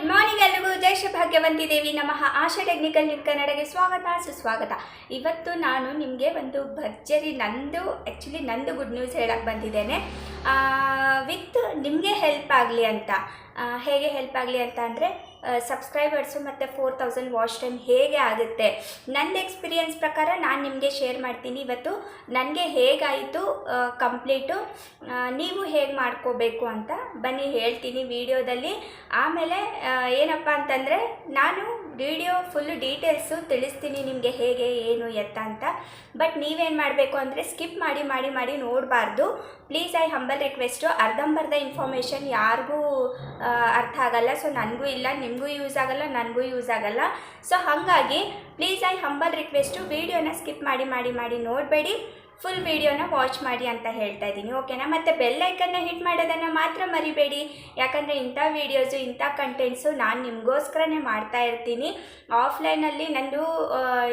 Good morning ಎಲ್ಲರಿಗೂ ಜೈ ಶ್ರೀ ಭಾಗ್ಯವಂತಿ ದೇವಿ ನಮಃ. ಆಶಾ technical ನಿಮ್ಮ ಕನ್ನಡಗೆ ಸ್ವಾಗತ, ಸುಸ್ವಾಗತ. ಇವತ್ತು ನಾನು ನಿಮಗೆ ಒಂದು ಭರ್ಜರಿ ನಂದು ಆ್ಯಕ್ಚುಲಿ ನಂದು ಗುಡ್ ನ್ಯೂಸ್ ಹೇಳಕ್ಕೆ ಬಂದಿದ್ದೇನೆ. ವಿತ್ ನಿಮಗೆ ಹೆಲ್ಪ್ ಆಗಲಿ ಅಂತ ಹೇಗೆ ಹೆಲ್ಪ್ ಆಗಲಿ ಅಂತ ಅಂದರೆ ಸಬ್ಸ್ಕ್ರೈಬರ್ಸು ಮತ್ತು ಫೋರ್ ತೌಸಂಡ್ ವಾಚ್ ಟೈಮ್ ಹೇಗೆ ಆಗುತ್ತೆ. ನನ್ನ ಎಕ್ಸ್ಪೀರಿಯನ್ಸ್ ಪ್ರಕಾರ ನಾನು ನಿಮಗೆ ಶೇರ್ ಮಾಡ್ತೀನಿ. ಇವತ್ತು ನನಗೆ ಹೇಗಾಯಿತು ಕಂಪ್ಲೀಟು ನೀವು ಹೇಗೆ ಮಾಡ್ಕೋಬೇಕು ಅಂತ ಬನ್ನಿ ಹೇಳ್ತೀನಿ ವಿಡಿಯೋದಲ್ಲಿ ಆಮೇಲೆ ಏನಪ್ಪ ಅಂತಂದರೆ, ನಾನು ವಿಡಿಯೋ ಫುಲ್ ಡೀಟೇಲ್ಸು ತಿಳಿಸ್ತೀನಿ ನಿಮಗೆ ಹೇಗೆ, ಏನು, ಎತ್ತ ಅಂತ. ಬಟ್ ನೀವೇನು ಮಾಡಬೇಕು ಅಂದರೆ ಸ್ಕಿಪ್ ಮಾಡಿ ಮಾಡಿ ಮಾಡಿ ನೋಡಬಾರ್ದು. Please, I humble request. ಅರ್ಧಂಬರ್ಧ ಇನ್ಫಾರ್ಮೇಷನ್ ಯಾರಿಗೂ ಅರ್ಥ ಆಗಲ್ಲ. ಸೊ, ನನಗೂ ಇಲ್ಲ, ನಿಮಗೂ ಯೂಸ್ ಆಗಲ್ಲ, ನನಗೂ ಯೂಸ್ ಆಗಲ್ಲ. ಸೊ, ಹಾಗಾಗಿ ಪ್ಲೀಸ್, ಐ ಹಂಬಲ್ ರಿಕ್ವೆಸ್ಟು. ವೀಡಿಯೋನ ಸ್ಕಿಪ್ ಮಾಡಿ ಮಾಡಿ ಮಾಡಿ ನೋಡಬೇಡಿ. ಫುಲ್ ವೀಡಿಯೋನ ವಾಚ್ ಮಾಡಿ ಅಂತ ಹೇಳ್ತಾ ಇದ್ದೀನಿ ಓಕೆನಾ ಮತ್ತು ಬೆಲ್ಲೈಕನ್ನ ಹಿಟ್ ಮಾಡೋದನ್ನು ಮಾತ್ರ ಮರಿಬೇಡಿ. ಯಾಕಂದರೆ ಇಂಥ ವೀಡಿಯೋಸು ಇಂಥ ಕಂಟೆಂಟ್ಸು ನಾನು ನಿಮಗೋಸ್ಕರನೇ ಮಾಡ್ತಾ ಇರ್ತೀನಿ. ಆಫ್ಲೈನಲ್ಲಿ ನಂದು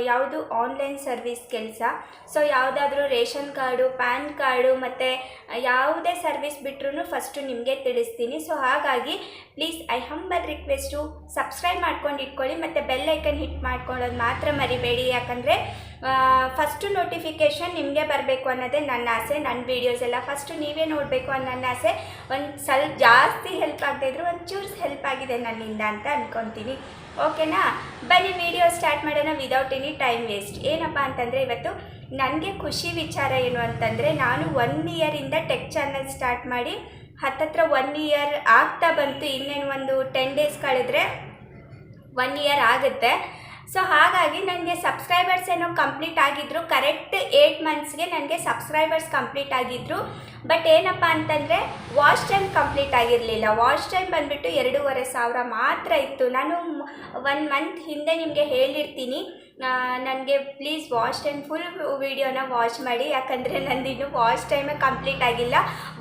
ಯಾವುದು ಆನ್ಲೈನ್ ಸರ್ವಿಸ್ ಕೆಲಸ. ಸೊ ಯಾವುದಾದ್ರೂ ರೇಷನ್ ಕಾರ್ಡು, ಪ್ಯಾನ್ ಕಾರ್ಡು, ಮತ್ತು ಯಾವುದೇ ಸರ್ವಿಸ್ ಬಿಟ್ಟರು ಫಸ್ಟು ನಿಮಗೆ ತಿಳಿಸ್ತೀನಿ. ಸೊ ಹಾಗಾಗಿ please I humble request subscribe ಮಾಡ್ಕೊಂಡು ಇಟ್ಕೊಳ್ಳಿ, ಮತ್ತು ಬೆಲ್ ಐಕನ್ ಹಿಟ್ ಮಾಡ್ಕೊಳ್ಳೋದು ಮಾತ್ರ ಮರಿಬೇಡಿ. ಯಾಕಂದರೆ ಫಸ್ಟು ನೋಟಿಫಿಕೇಷನ್ ನಿಮಗೆ ಬರಬೇಕು ಅನ್ನೋದೇ ನನ್ನ ಆಸೆ ನನ್ನ ವೀಡಿಯೋಸ್ ಎಲ್ಲ ಫಸ್ಟು ನೀವೇ ನೋಡಬೇಕು ಅನ್ನೋ ನನ್ನ ಆಸೆ. ಒಂದು ಸ್ವಲ್ಪ ಜಾಸ್ತಿ ಹೆಲ್ಪ್ ಆಗದಿದ್ರು ಒಂಚೂರು ಹೆಲ್ಪ್ ಆಗಿದೆ ನನ್ನಿಂದ ಅಂತ ಅಂದ್ಕೊತೀನಿ ಓಕೆನಾ ಬನ್ನಿ ವಿಡಿಯೋ ಸ್ಟಾರ್ಟ್ ಮಾಡೋಣ ವಿದೌಟ್ ಎನಿ ಟೈಮ್ ವೇಸ್ಟ್ ಏನಪ್ಪ ಅಂತಂದರೆ ಇವತ್ತು ನನಗೆ ಖುಷಿ ವಿಚಾರ ಏನು ಅಂತಂದರೆ ನಾನು ಒನ್ ಇಯರಿಂದ ಟೆಕ್ ಚಾನಲ್ ಸ್ಟಾರ್ಟ್ ಮಾಡಿ ಹತ್ತತ್ರ ಒನ್ ಇಯರ್ ಆಗ್ತಾ ಬಂತು. ಇನ್ನೇನು ಒಂದು ಟೆನ್ ಡೇಸ್ ಕಳೆದ್ರೆ ಒನ್ ಇಯರ್ ಆಗುತ್ತೆ. ಸೊ ಹಾಗಾಗಿ ನನಗೆ ಸಬ್ಸ್ಕ್ರೈಬರ್ಸ್ ಏನೋ ಕಂಪ್ಲೀಟ್ ಆಗಿದ್ರು ಕರೆಕ್ಟ್ ಏಯ್ಟ್ ಮಂತ್ಸ್ಗೆ ನನಗೆ ಸಬ್ಸ್ಕ್ರೈಬರ್ಸ್ ಕಂಪ್ಲೀಟ್ ಆಗಿದ್ರು. ಬಟ್ ಏನಪ್ಪ ಅಂತಂದರೆ ವಾಚ್ ಟೈಮ್ ಕಂಪ್ಲೀಟ್ ಆಗಿರಲಿಲ್ಲ. ವಾಚ್ ಟೈಮ್ ಬಂದುಬಿಟ್ಟು ಎರಡೂವರೆ ಸಾವಿರ ಮಾತ್ರ ಇತ್ತು. ನಾನು ಒನ್ ಮಂತ್ ಹಿಂದೆ ನಿಮಗೆ ಹೇಳಿರ್ತೀನಿ. ನನಗೆ ಪ್ಲೀಸ್ ವಾಶ್ ಟೈಮ್ ಫುಲ್ ವೀಡಿಯೋನ ವಾಚ್ ಮಾಡಿ. ಯಾಕಂದರೆ ನಂದು ಇನ್ನೂ ವಾಚ್ ಟೈಮೇ ಕಂಪ್ಲೀಟ್ ಆಗಿಲ್ಲ.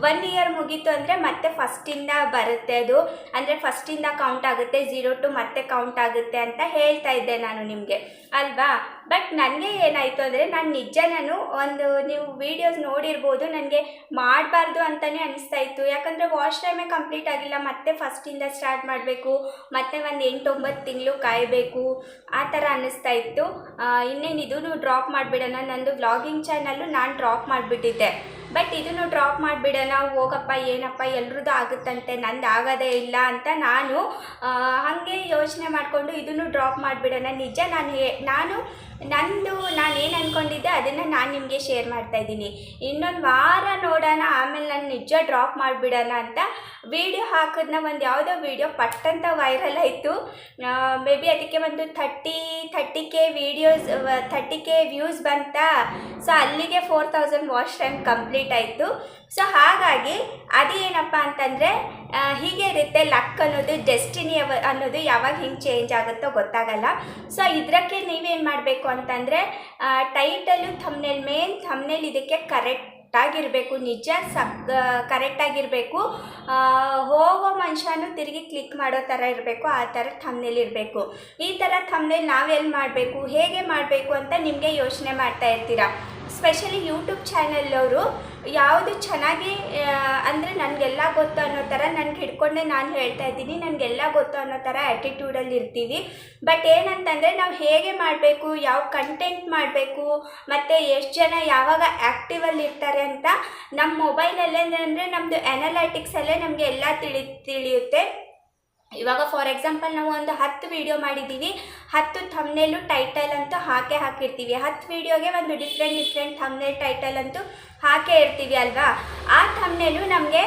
ಒನ್ ಇಯರ್ ಮುಗೀತು ಅಂದರೆ ಮತ್ತೆ ಫಸ್ಟಿಂದ ಬರುತ್ತೆ ಅದು. ಅಂದರೆ ಫಸ್ಟಿಂದ ಕೌಂಟ್ ಆಗುತ್ತೆ ಝೀರೋ ಟು ಮತ್ತೆ ಕೌಂಟ್ ಆಗುತ್ತೆ ಅಂತ ಹೇಳ್ತಾ ಇದ್ದೆ ನಾನು ನಿಮಗೆ. ಅಲ್ವಾ? ಬಟ್ ನನಗೆ ಏನಾಯಿತು ಅಂದರೆ, ನಾನು ನಿಜ ನಾನು ಒಂದು ನೀವು ವೀಡಿಯೋಸ್ ನೋಡಿರ್ಬೋದು ನನಗೆ ಮಾಡಬಾರ್ದು ಅಂತಲೇ ಅನಿಸ್ತಾ ಇತ್ತು. ಯಾಕಂದರೆ ವಾಶ್ ಟೈಮೇ ಕಂಪ್ಲೀಟ್ ಆಗಿಲ್ಲ. ಮತ್ತೆ ಫಸ್ಟಿಂದ ಸ್ಟಾರ್ಟ್ ಮಾಡಬೇಕು. ಮತ್ತೆ ಒಂದು ಎಂಟೊಂಬತ್ತು ತಿಂಗಳು ಕಾಯಬೇಕು. ಆ ಥರ ಅನ್ನಿಸ್ತಾ ಇತ್ತು. ಇನ್ನೇನು ಇದೂ ಡ್ರಾಪ್ ಮಾಡಿಬಿಡೋಣ. ನಂದು ವ್ಲಾಗಿಂಗ್ ಚಾನಲ್ಲು ನಾನು ಡ್ರಾಪ್ ಮಾಡಿಬಿಟ್ಟಿದ್ದೆ. ಬಟ್ ಇದನ್ನು ಡ್ರಾಪ್ ಮಾಡಿಬಿಡೋಣ. ಹೋಗಪ್ಪ, ಏನಪ್ಪ, ಎಲ್ರದ್ದು ಆಗುತ್ತಂತೆ. ನಂದು ಆಗೋದೇ ಇಲ್ಲ ಅಂತ ನಾನು ಹಾಗೆ ಯೋಚನೆ ಮಾಡಿಕೊಂಡು ಇದನ್ನು ಡ್ರಾಪ್ ಮಾಡಿಬಿಡೋಣ. ನಿಜ ನಾನು ನಾನು ನಂದು ನಾನು ಏನು ಅಂದ್ಕೊಂಡಿದ್ದೆ ಅದನ್ನು ನಾನು ನಿಮಗೆ ಶೇರ್ ಮಾಡ್ತಾ ಇದ್ದೀನಿ. ಇನ್ನೊಂದು ವಾರ ನೋಡೋಣ, ಆಮೇಲೆ ನಾನು ನಿಜ ಡ್ರಾಪ್ ಮಾಡಿಬಿಡೋಣ ಅಂತ ವಿಡಿಯೋ ಹಾಕಿದ್ನ ಒಂದು ಯಾವುದೋ ವಿಡಿಯೋ ಪಟ್ಟಂತ ವೈರಲ್ ಆಯಿತು. ಮೇ ಬಿ ಅದಕ್ಕೆ ಒಂದು thirty thirty K videos thirty K views ಬಂತ. ಸೊ ಅಲ್ಲಿಗೆ four thousand watch time complete ಆಯಿತು. ಸೊ ಹಾಗಾಗಿ ಅದೇನಪ್ಪ ಅಂತಂದರೆ ಹೀಗೆ ಇರುತ್ತೆ ಲಕ್ ಅನ್ನೋದು, ಡೆಸ್ಟಿನಿ ಅನ್ನೋದು ಯಾವಾಗ ಹಿಂಗೆ ಚೇಂಜ್ ಆಗುತ್ತೋ ಗೊತ್ತಾಗಲ್ಲ. ಸೊ ಇದಕ್ಕೆ ನೀವೇನು ಮಾಡಬೇಕು ಅಂತಂದರೆ ಟೈಟಲು ಥಮ್ನೇಲ್ ಮೇನ್ ಥಮ್ನೇಲ್ ಇದಕ್ಕೆ ಕರೆಕ್ಟ್ ಆಗಿರಬೇಕು, ನಿಜ, ಸಕ್ ಕರೆಕ್ಟಾಗಿರಬೇಕು ಹೋಗೋ ಮನುಷ್ಯನೂ ತಿರುಗಿ ಕ್ಲಿಕ್ ಮಾಡೋ ಥರ ಇರಬೇಕು, ಆ ಥರ ಥಮ್ನೇಲ್ ಇರಬೇಕು. ಈ ಥರ ಥಮ್ನೇಲ್ ನಾವೆಲ್ಲಿ ಮಾಡಬೇಕು, ಹೇಗೆ ಮಾಡಬೇಕು ಅಂತ ನಿಮಗೆ ಯೋಚನೆ ಮಾಡ್ತಾ ಇರ್ತೀರಾ. ಸ್ಪೆಷಲಿ ಯೂಟ್ಯೂಬ್ ಚಾನಲ್ಲವರು ಯಾವುದು ಚೆನ್ನಾಗಿ ಅಂದರೆ ನನಗೆಲ್ಲ ಗೊತ್ತು ಅನ್ನೋ ಥರ ನನಗೆ ಹಿಡ್ಕೊಂಡೆ ನಾನು ಹೇಳ್ತಾ ಇದ್ದೀನಿ. ನನಗೆಲ್ಲ ಗೊತ್ತು ಅನ್ನೋ ಥರ ಆ್ಯಟಿಟ್ಯೂಡಲ್ಲಿ ಇರ್ತೀವಿ. ಬಟ್ ಏನಂತಂದರೆ ನಾವು ಹೇಗೆ ಮಾಡಬೇಕು, ಯಾವ ಕಂಟೆಂಟ್ ಮಾಡಬೇಕು, ಮತ್ತು ಎಷ್ಟು ಜನ ಯಾವಾಗ ಆ್ಯಕ್ಟಿವಲ್ಲಿ ಇರ್ತಾರೆ ಅಂತ ನಮ್ಮ ಮೊಬೈಲಲ್ಲೇ ಅಂದರೆ ನಮ್ಮದು ಅನಲೈಟಿಕ್ಸಲ್ಲೇ ನಮಗೆ ಎಲ್ಲ ತಿಳಿ, ತಿಳಿಯುತ್ತೆ. ಇವಾಗ ಫಾರ್ ಎಕ್ಸಾಂಪಲ್ ನಾವು ಒಂದು ಹತ್ತು ವಿಡಿಯೋ ಮಾಡಿದ್ದೀವಿ, ಹತ್ತು ಥಮ್ನೇಲು ಟೈಟಲ್ ಅಂತೂ ಹಾಕೇ ಹಾಕಿರ್ತೀವಿ. ಹತ್ತು ವಿಡಿಯೋಗೆ ಒಂದು ಡಿಫ್ರೆಂಟ್ ಡಿಫ್ರೆಂಟ್ ಥಮ್ನೇಲ್ ಟೈಟಲ್ ಅಂತೂ ಹಾಕೇ ಇರ್ತೀವಿ ಅಲ್ವಾ? ಆ ಥಮ್ನೇಲು ನಮಗೆ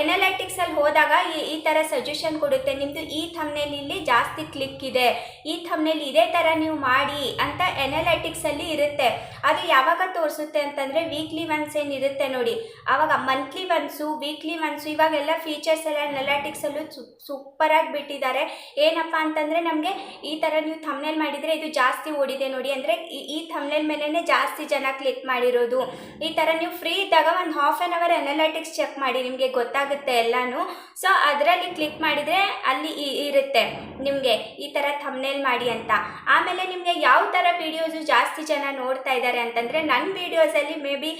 ಎನಲೈಟಿಕ್ಸಲ್ಲಿ ಹೋದಾಗ ಈ ಈ ಥರ ಸಜೆಷನ್ ಕೊಡುತ್ತೆ. ನಿಮ್ಮದು ಈ ಥಮ್ನೇಲಿ ಇಲ್ಲಿ ಜಾಸ್ತಿ ಕ್ಲಿಕ್ ಇದೆ. ಈ ಥಮ್ನೇಲಿ ಇದೇ ಥರ ನೀವು ಮಾಡಿ ಅಂತ ಎನಲೈಟಿಕ್ಸಲ್ಲಿ ಇರುತ್ತೆ. ಅದು ಯಾವಾಗ ತೋರಿಸುತ್ತೆ ಅಂತಂದರೆ ವೀಕ್ಲಿ ಒನ್ಸ್ ಏನಿರುತ್ತೆ ನೋಡಿ. ಆವಾಗ ಮಂತ್ಲಿ ಒನ್ಸು ವೀಕ್ಲಿ ಒನ್ಸು ಇವಾಗೆಲ್ಲ ಫೀಚರ್ಸ್ ಎಲ್ಲ ಎನಲೈಟಿಕ್ಸಲ್ಲೂ ಸೂಪರಾಗಿ ಬಿಟ್ಟಿದ್ದಾರೆ. ಏನಪ್ಪ ಅಂತಂದರೆ ನಮಗೆ ಈ ಥರ ನೀವು ಥಮ್ನೇಲ್ ಮಾಡಿದರೆ ಇದು ಜಾಸ್ತಿ ಓಡಿದೆ ನೋಡಿ. ಅಂದರೆ ಈ ಥಮ್ನೇಲ್ ಮೇಲೇ ಜಾಸ್ತಿ ಜನ ಕ್ಲಿಕ್ ಮಾಡಿರೋದು. ಈ ಥರ ನೀವು ಫ್ರೀ ಇದ್ದಾಗ ಒಂದು half an hour analytics check ಮಾಡಿ ನಿಮಗೆ ಗೊತ್ತಾಗುತ್ತೆ ಎಲ್ಲನೂ. ಸೊ ಅದರಲ್ಲಿ ಕ್ಲಿಕ್ ಮಾಡಿದರೆ ಅಲ್ಲಿ ಇರುತ್ತೆ ನಿಮಗೆ ಈ ಥರ ಥಮ್ನೇಲ್ ಮಾಡಿ ಅಂತ. ಆಮೇಲೆ ನಿಮಗೆ ಯಾವ ಥರ ವೀಡಿಯೋಸು ಜಾಸ್ತಿ ಜನ ನೋಡ್ತಾ ಇದ್ದಾರೆ ಅಂತಂದರೆ ನನ್ನ ವೀಡಿಯೋಸಲ್ಲಿ maybe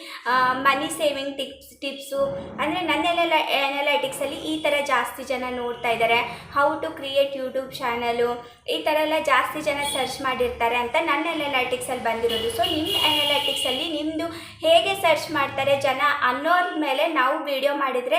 money saving tips tips ಅಂದರೆ ನನ್ನೆಲ್ಲ ಎನಲೈಟಿಕ್ಸಲ್ಲಿ ಈ ಥರ ಜಾಸ್ತಿ ಜನ ನೋಡ್ತಾ ಇದ್ದಾರೆ how to create YouTube channel ಈ ಥರ ಎಲ್ಲ ಜಾಸ್ತಿ ಜನ ಸರ್ಚ್ ಮಾಡಿರ್ತಾರೆ ಅಂತ ನನ್ನ ಎನಲೈಟಿಕ್ಸಲ್ಲಿ ಬಂದಿರೋದು. ಸೊ ನಿಮ್ಮ ಎನಲೈಟಿಕ್ಸಲ್ಲಿ ನಿಮ್ಮದು ಹೇಗೆ ಸರ್ಚ್ ಮಾಡ್ತಾರೆ ಜನ ಅನ್ನೋರ ಮೇಲೆ ನಾವು ವಿಡಿಯೋ ಮಾಡಿದರೆ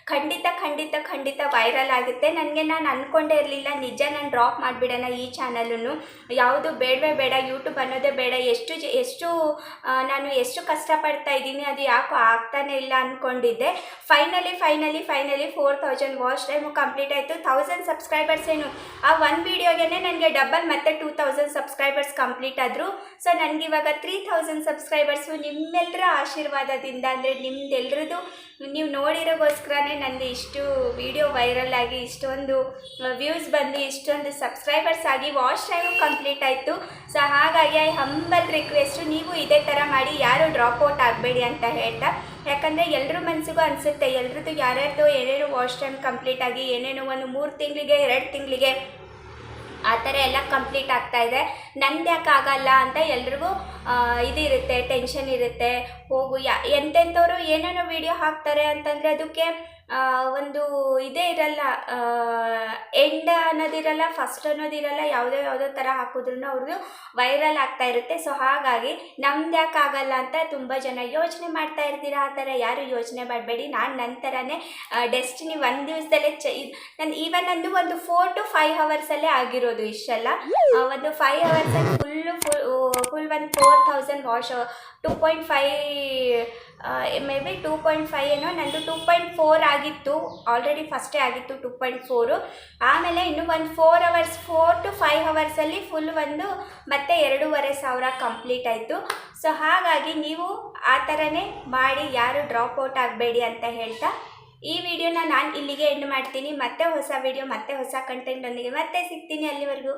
ಖಂಡಿತ ಖಂಡಿತ ಖಂಡಿತ ವೈರಲ್ ಆಗುತ್ತೆ. ನನಗೆ ನಾನು ಅಂದ್ಕೊಂಡೇ ಇರಲಿಲ್ಲ. ನಿಜ ನಾನು ಡ್ರಾಪ್ ಮಾಡಿಬಿಡೋಣ ಈ ಚಾನಲನ್ನು ಯಾವುದು ಬೇಡವೇ ಬೇಡ ಯೂಟ್ಯೂಬ್ ಅನ್ನೋದೇ ಬೇಡ. ಎಷ್ಟು ಎಷ್ಟು ನಾನು ಎಷ್ಟು ಕಷ್ಟಪಡ್ತಾ ಇದ್ದೀನಿ, ಅದು ಯಾಕೋ ಆಗ್ತಾನೆ ಇಲ್ಲ ಅಂದ್ಕೊಂಡಿದ್ದೆ finally finally finally four thousand watch time complete ಆಯಿತು. ತೌಸಂಡ್ ಸಬ್ಸ್ಕ್ರೈಬರ್ಸ್ ಏನು? ಆ ಒನ್ ವೀಡಿಯೋಗೆ ನನಗೆ ಡಬಲ್ ಮತ್ತೆ ಟೂ ತೌಸಂಡ್ ಸಬ್ಸ್ಕ್ರೈಬರ್ಸ್ ಕಂಪ್ಲೀಟ್ ಆದರು. ಸೊ ನನಗೆ ಇವಾಗ ತ್ರೀ ತೌಸಂಡ್ ಸಬ್ಸ್ಕ್ರೈಬರ್ಸು ನಿಮ್ಮೆಲ್ಲರ ಆಶೀರ್ವಾದದಿಂದ ಅಂದರೆ ನಿಮ್ದೆಲ್ಲರದು ನೀವು ನೋಡಿರೋಗೋಸ್ಕರನೇ ನನಗೆ ಇಷ್ಟು ವಿಡಿಯೋ ವೈರಲ್ ಆಗಿ, ಇಷ್ಟೊಂದು ವ್ಯೂಸ್ ಬಂದು, ಇಷ್ಟೊಂದು ಸಬ್ಸ್ಕ್ರೈಬರ್ಸ್ ಆಗಿ ವಾಶ್ ಟೈಮು ಕಂಪ್ಲೀಟ್ ಆಯಿತು. ಸೊ ಹಾಗಾಗಿ ಐ ಹಂಬಲ್ ರಿಕ್ವೆಸ್ಟು ನೀವು ಇದೇ ಥರ ಮಾಡಿ, ಯಾರು ಡ್ರಾಪ್ ಔಟ್ ಆಗಬೇಡಿ ಅಂತ ಹೇಳ್ತಾ. ಯಾಕಂದರೆ ಎಲ್ಲರ ಮನಸ್ಸಿಗೂ ಅನಿಸುತ್ತೆ, ಎಲ್ರದ್ದು ಯಾರ್ಯಾರ್ದು ಏನೇನು ವಾಶ್ ಟೈಮ್ ಕಂಪ್ಲೀಟ್ ಆಗಿ, ಏನೇನೋ ಒಂದು ಮೂರು ತಿಂಗಳಿಗೆ, ಎರಡು ತಿಂಗಳಿಗೆ ಆ ಥರ ಎಲ್ಲ ಕಂಪ್ಲೀಟ್ ಆಗ್ತಾ ಇದೆ. ನಂದು ಯಾಕೆ ಆಗಲ್ಲ ಅಂತ ಎಲ್ರಿಗೂ ಇದಿರುತ್ತೆ ಟೆನ್ಷನ್ ಇರುತ್ತೆ. ಹೋಗು, ಯಾ, ಎಂತೆಂಥವ್ರು ಏನೇನೋ ವಿಡಿಯೋ ಹಾಕ್ತಾರೆ ಅಂತಂದರೆ ಅದಕ್ಕೆ ಒಂದು ಇದೇ ಇರಲ್ಲ ಎಂಡ್ ಅನ್ನೋದಿರಲ್ಲ ಫಸ್ಟ್ ಅನ್ನೋದಿರಲ್ಲ, ಯಾವುದೋ ಯಾವುದೋ ಥರ ಹಾಕಿದ್ರು ಅವ್ರದ್ದು ವೈರಲ್ ಆಗ್ತಾ ಇರುತ್ತೆ. ಸೊ ಹಾಗಾಗಿ ನಮ್ದು ಯಾಕೆ ಆಗಲ್ಲ ಅಂತ ತುಂಬ ಜನ ಯೋಚನೆ ಮಾಡ್ತಾ ಇರ್ತೀರಾ ಆ ಥರ? ಯಾರು ಯೋಚನೆ ಮಾಡಬೇಡಿ. ನಾನು ನನ್ನ ಥರನೇ ಡೆಸ್ಟಿನಿ ಒಂದು ದಿವಸದಲ್ಲೇ ಚ ನಾನು ಈವನ್ ನಂದು ಒಂದು ಫೋರ್ ಟು ಫೈವ್ ಹವರ್ಸಲ್ಲೇ ಆಗಿರೋದು ಇಷ್ಟೆಲ್ಲ. ಒಂದು ಫೈವ್ ಹವರ್ಸಲ್ಲಿ ಫುಲ್ಲು ಫುಲ್ ಫುಲ್ ಒಂದು four thousand watch two point five maybe two point five ಏನೋ, ನಂದು ಟೂ ಪಾಯಿಂಟ್ ಫೋರ್ ಆಗಿತ್ತು. ಆಲ್ರೆಡಿ ಫಸ್ಟೇ ಆಗಿತ್ತು ಟೂ ಪಾಯಿಂಟ್ ಫೋರು ಆಮೇಲೆ ಇನ್ನು ಒಂದು four hours four to five ಅವರ್ಸಲ್ಲಿ full ಒಂದು ಮತ್ತೆ ಎರಡೂವರೆ ಸಾವಿರ ಕಂಪ್ಲೀಟ್ ಆಯಿತು. ಸೊ ಹಾಗಾಗಿ ನೀವು ಆ ಥರನೇ ಮಾಡಿ, ಯಾರು ಡ್ರಾಪ್ ಔಟ್ ಆಗಬೇಡಿ ಅಂತ ಹೇಳ್ತಾ, ಈ ವಿಡಿಯೋನ ನಾನು ಇಲ್ಲಿಗೆ ಎಂಡ್ ಮಾಡ್ತೀನಿ. ಮತ್ತೆ ಹೊಸ ವಿಡಿಯೋ ಮತ್ತೆ ಹೊಸ ಕಂಟೆಂಟ್ ಒಂದಿಗೆ ಮತ್ತೆ ಸಿಗ್ತೀನಿ ಅಲ್ಲಿವರೆಗೂ.